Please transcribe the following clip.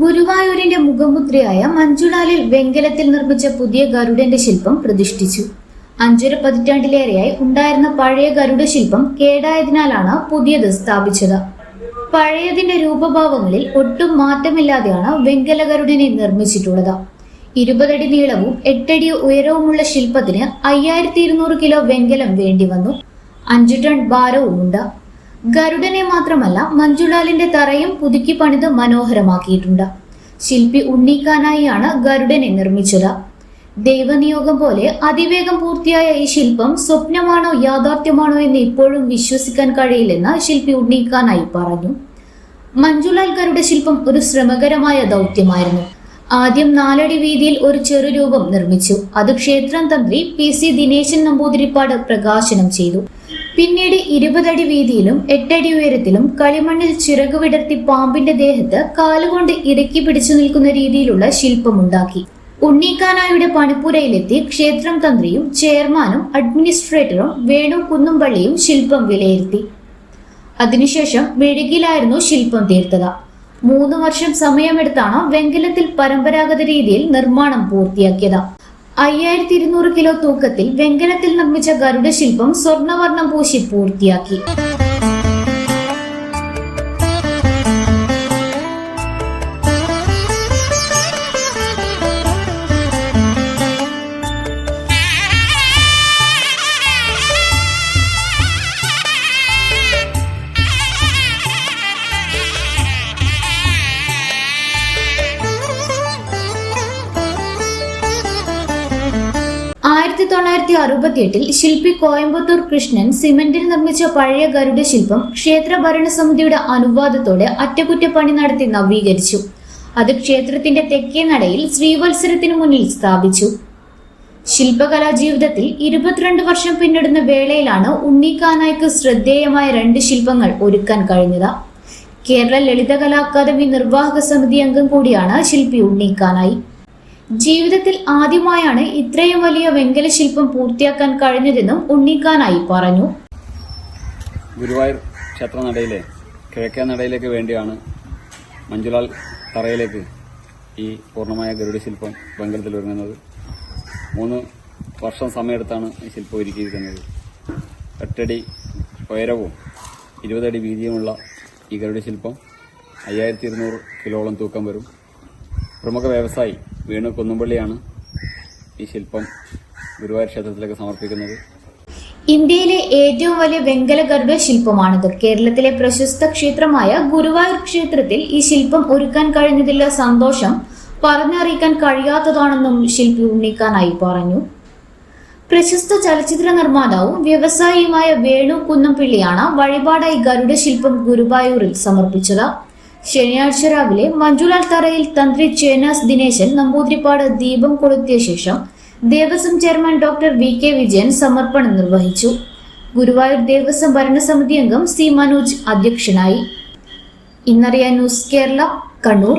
ഗുരുവായൂരിന്റെ മുഖമുദ്രയായ മഞ്ജുളാലിൽ വെങ്കലത്തിൽ നിർമ്മിച്ച പുതിയ ഗരുഡന്റെ ശില്പം പ്രതിഷ്ഠിച്ചു. അഞ്ചര പതിറ്റാണ്ടിലേറെയായി ഉണ്ടായിരുന്ന പഴയ ഗരുഡ ശില്പം കേടായതിനാലാണ് പുതിയത് സ്ഥാപിച്ചത്. പഴയതിന്റെ രൂപഭാവങ്ങളിൽ ഒട്ടും മാറ്റമില്ലാതെയാണ് വെങ്കല ഗരുഡനെ നിർമ്മിച്ചിട്ടുള്ളത്. ഇരുപതടി നീളവും എട്ടടി ഉയരവുമുള്ള ശില്പത്തിന് അയ്യായിരത്തി ഇരുന്നൂറ് കിലോ വെങ്കലം വേണ്ടി വന്നു അഞ്ചു ടൺ ഭാരവുമുണ്ട്. ഗരുഡനെ മാത്രമല്ല മഞ്ജുലാലിന്റെ തറയും പുതുക്കി പണിത് മനോഹരമാക്കിയിട്ടുണ്ട്. ശില്പി ഉണ്ണിക്കാനായിയാണ് ഗരുഡനെ നിർമ്മിച്ചത്. ദൈവനിയോഗം പോലെ അതിവേഗം പൂർത്തിയായ ഈ ശില്പം സ്വപ്നമാണോ യാഥാർത്ഥ്യമാണോ എന്ന് ഇപ്പോഴും വിശ്വസിക്കാൻ കഴിയില്ലെന്ന് ശില്പി ഉണ്ണിക്കാനായി പറഞ്ഞു. മഞ്ജുലാൽ ഗരുഡ ശില്പം ഒരു ശ്രമകരമായ ദൗത്യമായിരുന്നു. ആദ്യം നാലടി വീതിയിൽ ഒരു ചെറു രൂപം നിർമ്മിച്ചു. അത് ക്ഷേത്രം തന്ത്രി പി സി ദിനേശൻ നമ്പൂതിരിപ്പാട് പ്രകാശനം ചെയ്തു. പിന്നീട് ഇരുപതടി വീതിയിലും എട്ടടി ഉയരത്തിലും കളിമണ്ണിൽ ചിറക് വിടർത്തി പാമ്പിന്റെ ദേഹത്ത് കാലുകൊണ്ട് ഇറക്കി പിടിച്ചു നിൽക്കുന്ന രീതിയിലുള്ള ശില്പമുണ്ടാക്കി. ഉണ്ണീക്കാനായുടെ പണിപ്പുരയിലെത്തി ക്ഷേത്രം തന്ത്രിയും ചെയർമാനും അഡ്മിനിസ്ട്രേറ്ററും വേണു കുന്നുംപള്ളിയും ശില്പം വിലയിരുത്തി. അതിനുശേഷം മെഴുകിലായിരുന്നു ശില്പം തീർത്തത്. മൂന്ന് വർഷം സമയമെടുത്താണ് വെങ്കലത്തിൽ പരമ്പരാഗത രീതിയിൽ നിർമ്മാണം പൂർത്തിയാക്കിയത്. അയ്യായിരത്തി ഇരുന്നൂറ് കിലോ തൂക്കത്തിൽ വെങ്കലത്തിൽ നിർമ്മിച്ച ഗരുഡ ശില്പം സ്വർണവർണം പൂശി പൂർത്തിയാക്കി. ആയിരത്തി തൊള്ളായിരത്തി അറുപത്തിയെട്ടിൽ ശില്പി കോയമ്പത്തൂർ കൃഷ്ണൻ സിമന്റിൽ നിർമ്മിച്ച പഴയ ഗരുഡ ശില്പം ക്ഷേത്ര ഭരണസമിതിയുടെ അനുവാദത്തോടെ അറ്റകുറ്റപ്പണി നടത്തി നവീകരിച്ചു. അത് ക്ഷേത്രത്തിന്റെ തെക്കേ നടയിൽ ശ്രീവത്സരത്തിനു മുന്നിൽ സ്ഥാപിച്ചു. ശില്പകലാ ജീവിതത്തിൽ ഇരുപത്തിരണ്ട് വർഷം പിന്നിടുന്ന വേളയിലാണ് ഉണ്ണിക്കാനായ്ക്ക് ശ്രദ്ധേയമായ രണ്ട് ശില്പങ്ങൾ ഒരുക്കാൻ കഴിഞ്ഞത്. കേരള ലളിതകലാ അക്കാദമി നിർവാഹക സമിതി അംഗം കൂടിയാണ് ശില്പി ഉണ്ണിക്കാനായി. ജീവിതത്തിൽ ആദ്യമായാണ് ഇത്രയും വലിയ വെങ്കല ശില്പം പൂർത്തിയാക്കാൻ കഴിഞ്ഞതെന്നും ഉണ്ണിക്കാനായി പറഞ്ഞു. ഗുരുവായൂർ ക്ഷേത്ര നടയിലെ കിഴക്കേ നടയിലേക്ക് വേണ്ടിയാണ് മഞ്ജുലാൽ തറയിലേക്ക് ഈ പൂർണമായ ഗരുഡ ശില്പം വെങ്കലത്തിൽ ഒരുങ്ങുന്നത്. മൂന്ന് വർഷം സമയമെടുത്താണ് ഈ ശില്പം ഒരുക്കിയിരിക്കുന്നത്. എട്ടടി ഉയരവും ഇരുപതടി വീതിയുമുള്ള ഈ ഗരുഡ ശില്പം അയ്യായിരത്തി ഇരുന്നൂറ് കിലോളം തൂക്കം വരും. പ്രമുഖ വ്യവസായി വേണു കുന്നുംപള്ളിയാണ് ഈ ശില്പം ഗുരുവായൂർ ക്ഷേത്രത്തിലേക്ക് സമർപ്പിക്കുന്നത്. ഇന്ത്യയിലെ ഏറ്റവും വലിയ വെങ്കല ഗർഭ ശില്പമാണിത്. കേരളത്തിലെ പ്രശസ്ത ക്ഷേത്രമായ ഗുരുവായൂർ ക്ഷേത്രത്തിൽ ഈ ശില്പം ഒരുക്കാൻ കഴിഞ്ഞതിലുള്ള സന്തോഷം പറഞ്ഞറിയിക്കാൻ കഴിയാത്തതാണെന്നും ശില്പി ഉണ്ണിക്കാനായി പറഞ്ഞു. പ്രശസ്ത ചലച്ചിത്ര നിർമ്മാതാവും വ്യവസായിയുമായ വേണു കുന്നംപിള്ളിയാണ് വഴിപാടായി ഗരുഡ ശില്പം ഗുരുവായൂരിൽ സമർപ്പിച്ചത്. ശനിയാഴ്ച രാവിലെ മഞ്ജുലാൽ തറയിൽ തന്ത്രി ചേനാസ് ദിനേശൻ നമ്പൂതിരിപ്പാട് ദീപം കൊളുത്തിയ ശേഷം Devaswom chairman doctor V K Vijayan സമർപ്പണം നിർവഹിച്ചു. ഗുരുവായൂർ ദേവസ്വം ഭരണസമിതി അംഗം സി മനോജ് അധ്യക്ഷനായി. ഇന്നറിയാൻ ന്യൂസ് കേരള കണ്ണൂർ.